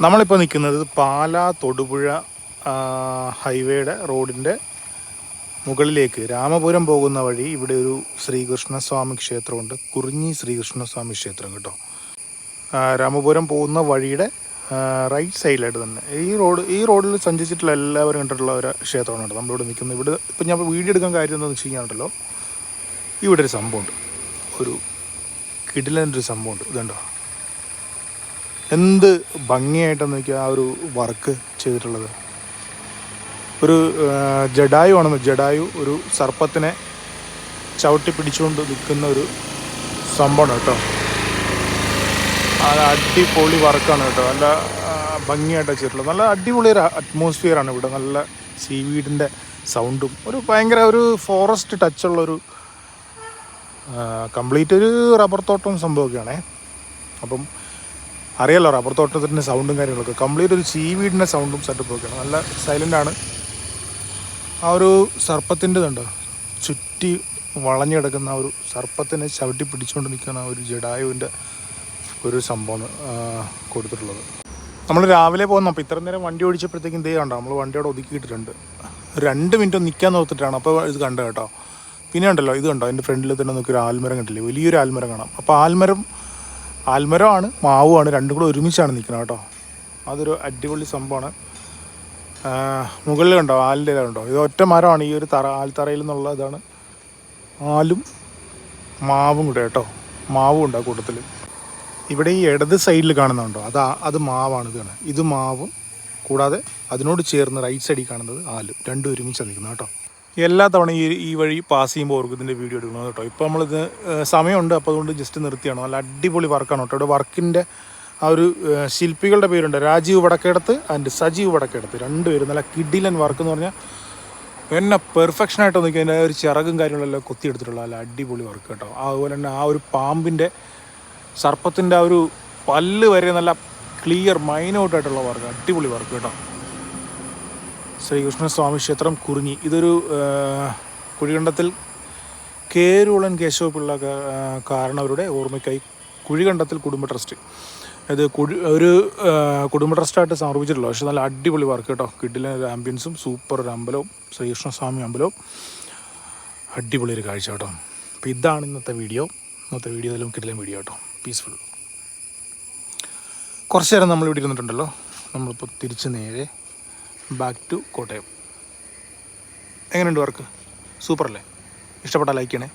നമ്മളിപ്പോൾ നിൽക്കുന്നത് പാലാ തൊടുപുഴ ഹൈവേയുടെ റോഡിന്റെ മുകളിലേക്ക്. രാമപുരം പോകുന്ന വഴി ഇവിടെ ഒരു ശ്രീകൃഷ്ണസ്വാമി ക്ഷേത്രമുണ്ട്. കുറിഞ്ഞി ശ്രീകൃഷ്ണസ്വാമി ക്ഷേത്രം കേട്ടോ. രാമപുരം പോകുന്ന വഴിയുടെ റൈറ്റ് സൈഡിലായിട്ട് തന്നെ. ഈ റോഡ് ഈ റോഡിൽ സഞ്ചരിച്ചിട്ടുള്ള എല്ലാവരും കണ്ടിട്ടുള്ള ഒരു ക്ഷേത്രമാണ് കേട്ടോ നമ്മളിവിടെ നിൽക്കുന്നത്. ഇവിടെ ഇപ്പം ഞാൻ വീഡിയോ എടുക്കാൻ കാര്യം എന്താണെന്ന് വെച്ച് കഴിഞ്ഞാൽ ഇവിടെ ഒരു സംഭവമുണ്ട്. ഒരു കിടിലന്റെ സംഭവമുണ്ട്. ഇതുണ്ടോ? എന്ത് ഭംഗിയായിട്ടെന്ന് നോക്കിയാൽ ആ ഒരു വർക്ക് ചെയ്തിട്ടുള്ളത്? ഒരു ജഡായു ആണെന്ന് ജഡായു ഒരു സർപ്പത്തിനെ ചവിട്ടി പിടിച്ചുകൊണ്ട് നിൽക്കുന്ന ഒരു സംഭവമാണ് കേട്ടോ. അടിപൊളി വർക്കാണ് കേട്ടോ. നല്ല ഭംഗിയായിട്ടാണ് ഭംഗിയായിട്ട് ചെയ്തിട്ടുള്ളത്. നല്ല അടിപൊളി ഒരു അറ്റ്മോസ്ഫിയറാണ് ഇവിടെ. നല്ല സീ വീടിന്റെ സൗണ്ടും ഒരു ഭയങ്കര ഒരു ഫോറസ്റ്റ് ടച്ചുള്ളൊരു കംപ്ലീറ്റ് ഒരു റബ്ബർ തോട്ടം സംഭവമൊക്കെയാണേ. അപ്പം അറിയാലോ റബ്ബർ തോട്ടത്തിന്റെ സൗണ്ടും കാര്യങ്ങളൊക്കെ. കംപ്ലീറ്റ് ഒരു ചീവീടിന്റെ സൗണ്ടും സെറ്റപ്പും ഒക്കെയാണ്. നല്ല സൈലന്റ് ആണ്. ആ ഒരു സർപ്പത്തിന്റെ ഇതുണ്ട് ചുറ്റി വളഞ്ഞു കിടക്കുന്ന ഒരു സർപ്പത്തിനെ ചവിട്ടി പിടിച്ചുകൊണ്ട് നിൽക്കുന്ന ഒരു ജഡായുവിന്റെ ഒരു സംഭവമാണ് കൊടുത്തിട്ടുള്ളത്. നമ്മൾ രാവിലെ പോകുന്ന അപ്പോൾ ഇത്ര നേരം വണ്ടി ഓടിച്ചപ്പോഴത്തേക്കും ദേ കണ്ടോ? നമ്മൾ വണ്ടിയോടെ ഒതുക്കിയിട്ടിട്ടുണ്ട് രണ്ട് മിനിറ്റ് നിൽക്കാൻ നോക്കിയിട്ടാണ് അപ്പോൾ ഇത് കണ്ടത് കേട്ടോ. പിന്നെ ഉണ്ടല്ലോ ഇത് കണ്ടോ? എന്റെ ഫ്രണ്ടിൽ തന്നെ നോക്കി ഒരു ആൽമരം കണ്ടില്ലേ? വലിയൊരു ആൽമരം കാണാം. അപ്പോൾ ആൽമരം ആൽമരമാണ് മാവുമാണ് രണ്ടും കൂടെ ഒരുമിച്ചാണ് നിൽക്കുന്നത് കേട്ടോ. അതൊരു അടിപൊളി സംഭവമാണ്. മുകളിൽ കണ്ടോ? ആലിന്റെ ഇല കണ്ടോ? ഇത് ഒറ്റ മരമാണ് ഈ ഒരു തറ ആൽത്തറയിൽ നിന്നുള്ള ഇതാണ്. ആലും മാവും കൂടെ കേട്ടോ. മാവും ഉണ്ട് ആ കൂട്ടത്തിൽ. ഇവിടെ ഈ ഇടത് സൈഡിൽ കാണുന്നുണ്ടോ അത് അത് മാവാണ് ഇത് കാണുന്നത്. ഇത് മാവും കൂടാതെ അതിനോട് ചേർന്ന് റൈറ്റ് സൈഡിൽ കാണുന്നത് ആലും. രണ്ടും ഒരുമിച്ചാണ് നിൽക്കുന്നത് കേട്ടോ. എല്ലാ തവണ ഈ ഈ വഴി പാസ് ചെയ്യുമ്പോൾ ഓർക്കും ഇതിന്റെ വീഡിയോ എടുക്കണം കേട്ടോ. ഇപ്പോൾ നമ്മളിത് സമയമുണ്ട് അപ്പോൾ അതുകൊണ്ട് ജസ്റ്റ് നിർത്തിയാണോ. നല്ല അടിപൊളി വർക്കാണ് കേട്ടോ. ഇവിടെ വർക്കിന്റെ ആ ഒരു ശില്പികളുടെ പേരുണ്ട്. രാജീവ് വടക്കേടത്ത് ആൻഡ് സജീവ് വടക്കേടത്ത്. രണ്ടുപേരും നല്ല കിഡിലൻ വർക്ക് എന്ന് പറഞ്ഞാൽ എന്നെ പെർഫെക്ഷനായിട്ട് നോക്കി അതിന്റെ ഒരു ചിറകും കാര്യങ്ങളെല്ലാം കൊത്തിയെടുത്തിട്ടുള്ള നല്ല അടിപൊളി വർക്ക് കേട്ടോ. അതുപോലെ തന്നെ ആ ഒരു പാമ്പിന്റെ സർപ്പത്തിന്റെ ആ ഒരു പല്ല് വരെ നല്ല ക്ലിയർ മൈനോട്ടായിട്ടുള്ള വർക്ക് അടിപൊളി വർക്ക് കേട്ടോ. ശ്രീകൃഷ്ണ സ്വാമി ക്ഷേത്രം കുറിഞ്ഞി ഇതൊരു കുഴികണ്ടത്തിൽ കേരുളൻ കേശവ പിള്ള കാരണവരുടെ ഓർമ്മയ്ക്കായി കുഴികണ്ടത്തിൽ കുടുംബ ട്രസ്റ്റ്. ഇത് കുഴി ഒരു കുടുംബ ട്രസ്റ്റായിട്ട് സമർപ്പിച്ചിട്ടുള്ളൂ. പക്ഷെ നല്ല അടിപൊളി വർക്ക് കേട്ടോ. കിഡിലെ ഒരു ആംബിയൻസും സൂപ്പർ ഒരു അമ്പലവും ശ്രീകൃഷ്ണ സ്വാമി അമ്പലവും. അടിപൊളി ഒരു കാഴ്ച കേട്ടോ. അപ്പോൾ ഇതാണ് ഇന്നത്തെ വീഡിയോ. ഇന്നത്തെ വീഡിയോ ഇതിലും കിഡിലെ വീഡിയോ കേട്ടോ. പീസ്ഫുൾ. കുറച്ച് നേരം നമ്മൾ ഇവിടെ ഇരുന്നിട്ടുണ്ടല്ലോ. നമ്മളിപ്പോൾ തിരിച്ച് നേരെ ബാക്ക് ടു കോട്ടയം എങ്ങനെയുണ്ട് വർക്ക് സൂപ്പർ അല്ലേ? ഇഷ്ടപ്പെട്ടാൽ ലൈക്ക് ചെയ്യണേ.